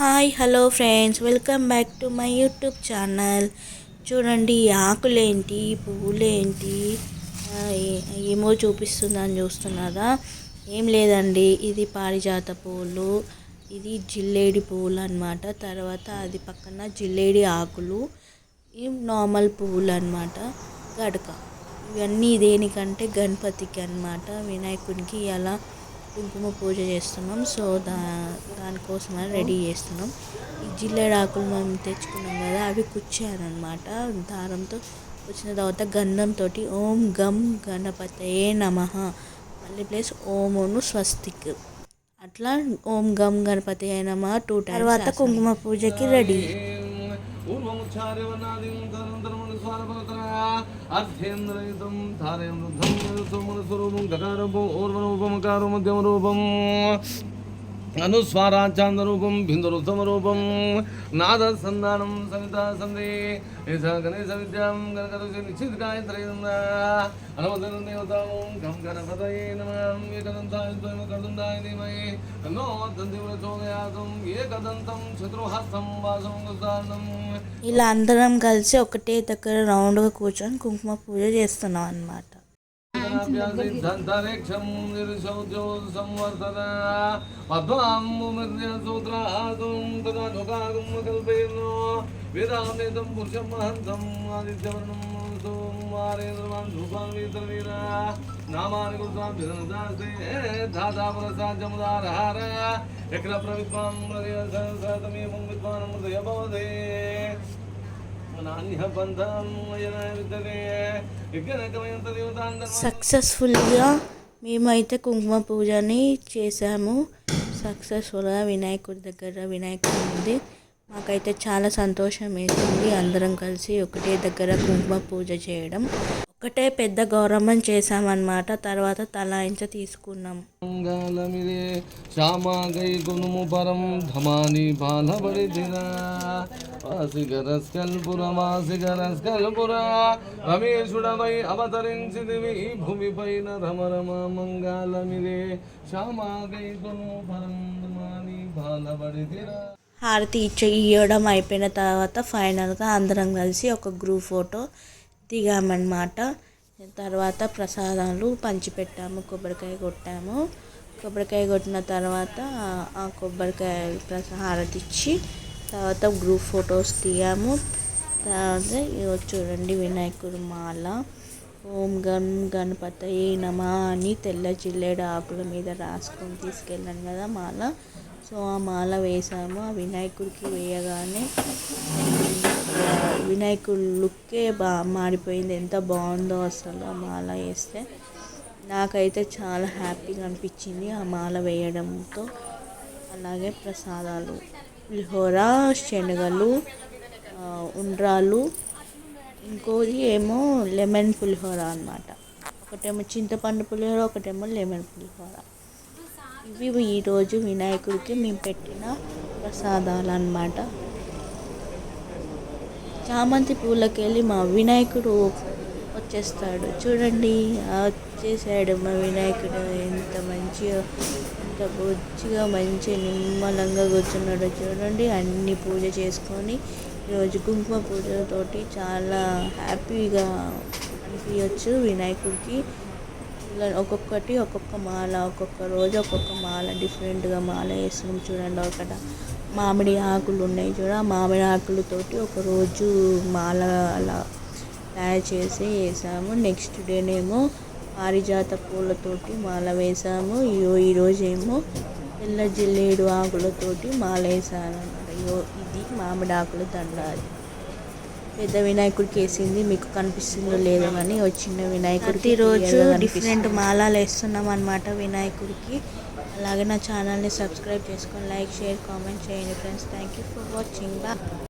Hi hello friends. Welcome back to my YouTube channel. చూడండి ఆకులేంటి పువ్వులేంటి ఏమో చూపిస్తుందని చూస్తున్నారా? ఏం లేదండి ఇది పారిజాత పువ్వులు ఇది జిల్లేడి పువ్వులు అన్నమాట తర్వాత అది పక్కన జిల్లేడి ఆకులు. ఇవి నార్మల్ పువ్వులు అన్నమాట గడక. ఇవన్నీ దేనికంటే గణపతికి అన్నమాట వినాయకునికి అలా కుంకుమ పూజ చేస్తున్నాం. సో దా దానికోసమని రెడీ చేస్తున్నాం. ఈ జిల్లేడు ఆకులు మనం తెచ్చుకున్నాం కదా అవి కుచ్చారనమాట దారంతో వచ్చిన తర్వాత గంధంతో ఓం గం గణపతయే నమ. మళ్ళీ ప్లస్ ఓమును స్వస్తిక్. అట్లా ఓం గం గణపతి నమ టూ తర్వాత కుంకుమ పూజకి రెడీ. అర్థేంద్రయుతం ధారయం రుద్ధం స్వరూపం గకారూపం ఊర్వరూపమకారు మధ్యమ రూపం అనుస్వారాచాందరూపం బిందురుత్తమరూపం నాదసంధానం సవిత సందే గణేశ విద్యాం గణకరుషి నిశ్చితకాయత్రయం అనవదన దేవతాం గం గణపతయే నమః ఏకదంతాయ ద్వయం కర్దుండాయ ధీమహి తన్నో దంతి ప్రచోదయాతం ఏకదంతం శత్రుహస్తం వాసం గుస్తానం ఇలా అందరం కలిసి ఒకటే దగ్గర రౌండ్గా కూర్చొని కుంకుమ పూజ చేస్తున్నాం అన్నమాట. ధంతరేక్షం నిరుశౌద్యో సంవర్ధన పద్మాంబుమర్య సూత్రాగం తదా వేదామేతం పురుషం మహంతం ఆదిత్యవర్ణం సోమారేంద్రవాన్ రూపాం వీతరవీర నామాని గురుతాభిధనదాస్తే ధాతా పురసాజముదారహార ఎక్కడ ప్రవిద్వాం హృదయ విద్వానం హృదయ భవదే సక్సెస్ఫుల్గా మేమైతే కుంకుమ పూజని చేసాము సక్సెస్ఫుల్గా వినాయకుడి దగ్గర వినాయకుడు ఉంది మాకైతే చాలా సంతోషం వేసింది. అందరం కలిసి ఒకటే దగ్గర కుంకుమ పూజ చేయడం. ఒకటే పెద్ద గౌరవం చేసామన్నమాట తర్వాత తలాయించ తీసుకున్నాం. మంగళమిరే శ్యామాగై గుణము పరం ధమాని హారతి ఇచ్చ ఇవ్వడం అయిపోయిన తర్వాత ఫైనల్గా అందరం కలిసి ఒక గ్రూప్ ఫోటో దిగామన్నమాట తర్వాత ప్రసాదాలు పంచిపెట్టాము కొబ్బరికాయ కొట్టాము. కొబ్బరికాయ కొట్టిన తర్వాత ఆ కొబ్బరికాయ ప్రసా హారతి ఇచ్చి తర్వాత గ్రూప్ ఫొటోస్ దిగాము తర్వాత ఇగో చూడండి వినాయకుడు మాల. ఓం గం గణపతయే నమ అని తెల్ల జిల్లేడు ఆకుల మీద రాసుకొని తీసుకెళ్ళాను కదా మాల. సో ఆ మాల వేసాము. ఆ వినాయకుడికి వేయగానే ఆ వినాయకుడు లుక్కే బా మారిపోయింది. ఎంత బాగుందో అసలు ఆ మాల వేస్తే. నాకైతే చాలా హ్యాపీగా అనిపించింది ఆ మాల వేయడంతో. అలాగే ప్రసాదాలు. పులిహోర శనగలు ఉండ్రాలు ఇంకోది ఏమో లెమన్ పులిహోర అనమాట ఒకటేమో చింతపండు పులిహోర ఒకటేమో లెమన్ పులిహోర. ఇవి ఈరోజు వినాయకుడికి మేము పెట్టిన ప్రసాదాలు అన్నమాట చామంతి పూలకెళ్ళి మా వినాయకుడు వచ్చేస్తాడు. చూడండి వచ్చేసాడు మా వినాయకుడు. ఎంత మంచిగా ఎంత బొచ్చిగా మంచి నిమ్మలంగా కూర్చున్నాడు చూడండి. అన్ని పూజ చేసుకొని ఈరోజు కుంకుమ పూజతోటి చాలా హ్యాపీగా అనిపించచ్చు వినాయకుడికి. ఒక్కొక్కటి ఒక్కొక్క మాల ఒక్కొక్క రోజు ఒక్కొక్క మాల డిఫరెంట్గా మాల వేస్తున్నాం చూడండి. ఒకట మామిడి ఆకులు ఉన్నాయి చూడ. మామిడి ఆకులతోటి ఒకరోజు మాల అలా తయారు చేసి వేసాము. నెక్స్ట్ డేనేమో పారిజాత పూలతోటి మాల వేసాము. ఇయో ఈరోజు ఏమో తెల్ల జిల్లేడు ఆకులతోటి మాల వేసాను అనమాట ఇయో ఇది మామిడి ఆకుల దండ పెద్ద వినాయకుడికి వేసింది మీకు కనిపిస్తుందో లేదో కానీ వచ్చిన వినాయకుడికి రోజు డిఫరెంట్ మాలాలు వేస్తున్నాం అనమాట వినాయకుడికి. అలాగే నా ఛానల్ని సబ్స్క్రైబ్ చేసుకొని లైక్ షేర్ కామెంట్ చేయండి friends. Thank you for watching. బా